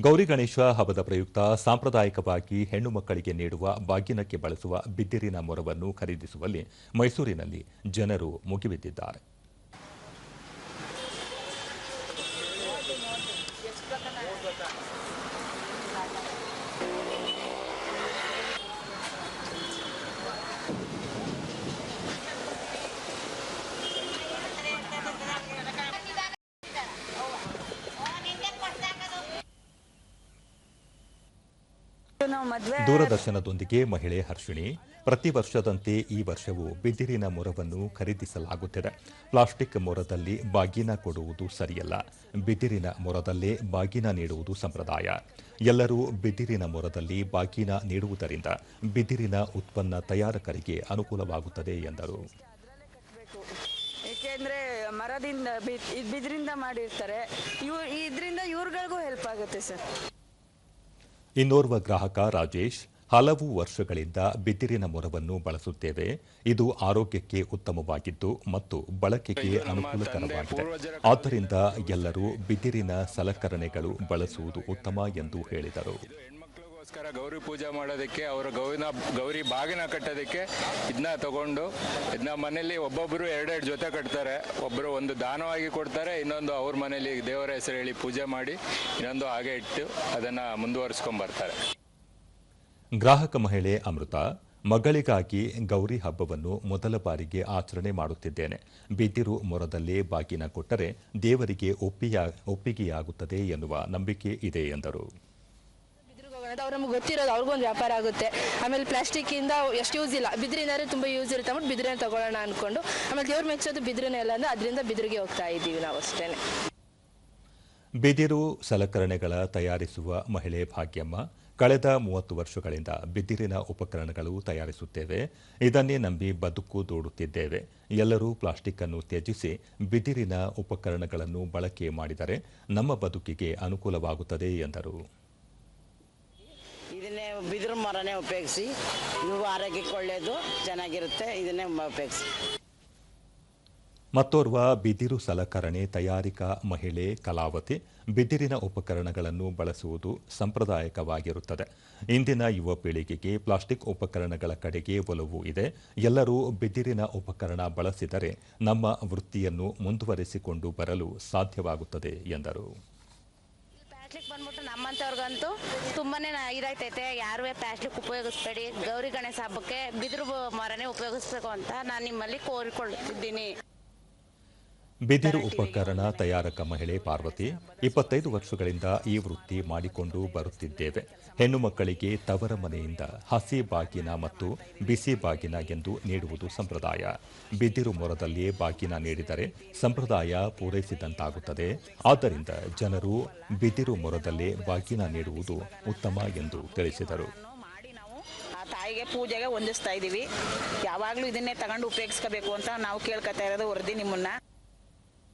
ಗೌರಿ ಗಣೇಶ ಹಬ್ಬದ ಪ್ರಯುಕ್ತ ಸಾಂಪ್ರದಾಯಿಕವಾಗಿ ಹೆಣ್ಣು ಮಕ್ಕಳಿಗೆ ನೀಡುವ ಬಾಗಿನಕ್ಕೆ ಬಳಸುವ ಬಿದ್ದಿರಿನ ಮೊರವನ್ನು ಖರೀದಿಸುವಲ್ಲಿ ಮೈಸೂರಿನಲ್ಲಿ ಜನರು ಮುಗಿಬಿದ್ದಿದ್ದಾರೆ. ದೂರದರ್ಶನದೊಂದಿಗೆ ಮಹಿಳೆ ಹರ್ಷಿಣಿ ಪ್ರತಿ ವರ್ಷದಂತೆ ಈ ವರ್ಷವೂ ಬಿದಿರಿನ ಮೊರವನ್ನು ಖರೀದಿಸಲಾಗುತ್ತಿದೆ. ಪ್ಲಾಸ್ಟಿಕ್ ಮೊರದಲ್ಲಿ ಬಾಗಿನ ಕೊಡುವುದು ಸರಿಯಲ್ಲ. ಬಿದಿರಿನ ಮೊರದಲ್ಲೇ ಬಾಗಿನ ನೀಡುವುದು ಸಂಪ್ರದಾಯ. ಎಲ್ಲರೂ ಬಿದಿರಿನ ಮೊರದಲ್ಲಿ ಬಾಗಿನ ನೀಡುವುದರಿಂದ ಬಿದಿರಿನ ಉತ್ಪನ್ನ ತಯಾರಕರಿಗೆ ಅನುಕೂಲವಾಗುತ್ತದೆ ಎಂದರು. ಏಕೆಂದ್ರೆ ಮರದಿಂದ ಬಿದಿರಿಂದ ಮಾಡಿರ್ತಾರೆ. ಇದರಿಂದ ಇವ್ರಗಳಿಗೂ ಹೆಲ್ಪ್ ಆಗುತ್ತೆ ಸರ್. ಇನ್ನೋರ್ವ ಗ್ರಾಹಕ ರಾಜೇಶ್ ಹಲವು ವರ್ಷಗಳಿಂದ ಬಿದಿರಿನ ಮೊರವನ್ನು ಬಳಸುತ್ತೇವೆ. ಇದು ಆರೋಗ್ಯಕ್ಕೆ ಉತ್ತಮವಾಗಿದ್ದು ಮತ್ತು ಬಳಕೆಗೆ ಅನುಕೂಲಕರವಾಗಿದೆ. ಆದ್ದರಿಂದ ಎಲ್ಲರೂ ಬಿದಿರಿನ ಸಲಕರಣೆಗಳು ಬಳಸುವುದು ಉತ್ತಮ ಎಂದು ಹೇಳಿದರು. ಹೆಣ್ಮಕ್ಳಿಗೋಸ್ಕರ ಗೌರಿ ಪೂಜೆ ಮಾಡೋದಕ್ಕೆ, ಅವರು ಗೌರಿನ, ಗೌರಿ ಬಾಗಿನ ಕಟ್ಟೋದಕ್ಕೆ ಇದನ್ನ ತಗೊಂಡು ಇದನ್ನ ಮನೇಲಿ ಒಬ್ಬೊಬ್ಬರು ಎರಡೆರಡು ಜೊತೆ ಕಟ್ತಾರೆ. ಒಬ್ಬರು ಒಂದು ದಾನವಾಗಿ ಕೊಡ್ತಾರೆ, ಇನ್ನೊಂದು ಅವ್ರ ಮನೇಲಿ ದೇವರ ಹೆಸರು ಹೇಳಿ ಪೂಜೆ ಮಾಡಿ, ಇನ್ನೊಂದು ಹಾಗೆ ಇಟ್ಟು ಅದನ್ನ ಮುಂದುವರಿಸ್ಕೊಂಡ್ಬರ್ತಾರೆ ಗ್ರಾಹಕ ಮಹಿಳೆ ಅಮೃತ ಮಗಳಿಗಾಗಿ ಗೌರಿ ಹಬ್ಬವನ್ನು ಮೊದಲ ಬಾರಿಗೆ ಆಚರಣೆ ಮಾಡುತ್ತಿದ್ದೇನೆ. ಬಿದಿರು ಮೊರದಲ್ಲೇ ಬಾಗಿನ ಕೊಟ್ಟರೆ ದೇವರಿಗೆ ಒಪ್ಪಿಯ, ಒಪ್ಪಿಗೆಯಾಗುತ್ತದೆ ಎನ್ನುವ ನಂಬಿಕೆ ಇದೆ ಎಂದರು. ಹೋಗೋಣ ಅವ್ರು ನಮ್ಗೆ ಗೊತ್ತಿರೋದು ಅವ್ರಿಗೊಂದು ವ್ಯಾಪಾರ ಆಗುತ್ತೆ. ಆಮೇಲೆ ಪ್ಲಾಸ್ಟಿಕ್ ಇಂದ ಎಷ್ಟು ಯೂಸ್ ಇಲ್ಲ. ಬಿದ್ರಿನಾರೇ ತುಂಬಾ ಯೂಸ್ ಇರುತ್ತೆ. ಅಂದ್ಬಿಟ್ಟು ಬಿದಿರನ್ನ ತಗೊಳ್ಳೋಣ ಅನ್ಕೊಂಡು. ಆಮೇಲೆ ದೇವ್ರು ಮೆಚ್ಚೋದು ಬಿದಿರನೇ ಅಲ್ಲ ಅಂದ್ರೆ ಅದರಿಂದ ಬಿದಿರಿಗೆ ಹೋಗ್ತಾ ಇದ್ದೀವಿ ನಾವು ಅಷ್ಟೇನೆ. ಬಿದಿರು ಸಲಕರಣೆಗಳ ತಯಾರಿಸುವ ಮಹಿಳೆ ಭಾಗ್ಯಮ್ಮ ಕಳೆದ ಮೂವತ್ತು ವರ್ಷಗಳಿಂದ ಬಿದಿರಿನ ಉಪಕರಣಗಳು ತಯಾರಿಸುತ್ತೇವೆ. ಇದನ್ನೇ ನಂಬಿ ಬದುಕು ದೂಡುತ್ತಿದ್ದೇವೆ. ಎಲ್ಲರೂ ಪ್ಲಾಸ್ಟಿಕ್ ಅನ್ನು ತ್ಯಜಿಸಿ ಬಿದಿರಿನ ಉಪಕರಣಗಳನ್ನು ಬಳಕೆ ಮಾಡಿದರೆ ನಮ್ಮ ಬದುಕಿಗೆ ಅನುಕೂಲವಾಗುತ್ತದೆ ಎಂದರು. ಇದನ್ನೇ ಬಿದಿರು ಮರನೇ ಉಪಯೋಗಿಸಿ ಇವು ಆರೋಗ್ಯಕ್ಕೆ ಒಳ್ಳೆಯದು ಚೆನ್ನಾಗಿರುತ್ತೆ, ಇದನ್ನೇ ಉಪಯೋಗಿಸಿ. ಮತ್ತೋರ್ವ ಬಿದಿರು ಸಲಕರಣೆ ತಯಾರಿಕಾ ಮಹಿಳೆ ಕಲಾವತಿ ಬಿದಿರಿನ ಉಪಕರಣಗಳನ್ನು ಬಳಸುವುದು ಸಂಪ್ರದಾಯಕವಾಗಿರುತ್ತದೆ. ಇಂದಿನ ಯುವ ಪೀಳಿಗೆಗೆ ಪ್ಲಾಸ್ಟಿಕ್ ಉಪಕರಣಗಳ ಕಡೆಗೆ ಒಲವು ಇದೆ. ಎಲ್ಲರೂ ಬಿದಿರಿನ ಉಪಕರಣ ಬಳಸಿದರೆ ನಮ್ಮ ವೃತ್ತಿಯನ್ನು ಮುಂದುವರಿಸಿಕೊಂಡು ಬರಲು ಸಾಧ್ಯವಾಗುತ್ತದೆ ಎಂದರು. ಪ್ಲಾಸ್ಟಿಕ್ ಬಂದ್ಬಿಟ್ಟು ನಮ್ಮಂಥವ್ರಿಗಂತೂ ತುಂಬಾನೇ ಇದಾಯ್ತೈತೆ ಯಾರೂ ಪ್ಲಾಸ್ಟಿಕ್ ಉಪಯೋಗಿಸ್ಬೇಡಿ. ಗೌರಿ ಗಣೇಶ ಹಬ್ಬಕ್ಕೆ ಬಿದಿರು ಮರನೇ ಉಪಯೋಗಿಸ್ಬೇಕು ಅಂತ ನಾನು ನಿಮ್ಮಲ್ಲಿ ಕೋರಿಕೊಳ್ಳುತ್ತಿದ್ದೀನಿ. ಬಿದಿರು ಉಪಕರಣ ತಯಾರಕ ಮಹಿಳೆ ಪಾರ್ವತಿ ಇಪ್ಪತ್ತೈದು ವರ್ಷಗಳಿಂದ ಈ ವೃತ್ತಿ ಮಾಡಿಕೊಂಡು ಬರುತ್ತಿದ್ದೇವೆ. ಹೆಣ್ಣು ಮಕ್ಕಳಿಗೆ ತವರ ಮನೆಯಿಂದ ಹಸಿ ಬಾಗಿನ ಮತ್ತು ಬಿಸಿ ಬಾಗಿನ ಎಂದು ನೀಡುವುದು ಸಂಪ್ರದಾಯ. ಬಿದಿರು ಮೊರದಲ್ಲಿ ಬಾಗಿನ ನೀಡಿದರೆ ಸಂಪ್ರದಾಯ ಪೂರೈಸಿದಂತಾಗುತ್ತದೆ. ಆದ್ದರಿಂದ ಜನರು ಬಿದಿರು ಮೊರದಲ್ಲಿ ಬಾಗಿನ ನೀಡುವುದು ಉತ್ತಮ ಎಂದು ತಿಳಿಸಿದರು. ಮಾಡಿ ನಾವು ಆ ತಾಯಿಗೆ ಪೂಜೆಗೆ ಹೊಂದಿಸ್ತಾ ಇದ್ದೀವಿ ಯಾವಾಗಲೂ ಇದನ್ನೇ ತಗೊಂಡು ಉಪಯೋಗಿಸ್ಕೋಬೇಕು ಅಂತ ನಾವು ಕೇಳ್ಕೊತಾ ಇರೋದು ವರದಿ ನಿಮ್ಮನ್ನ.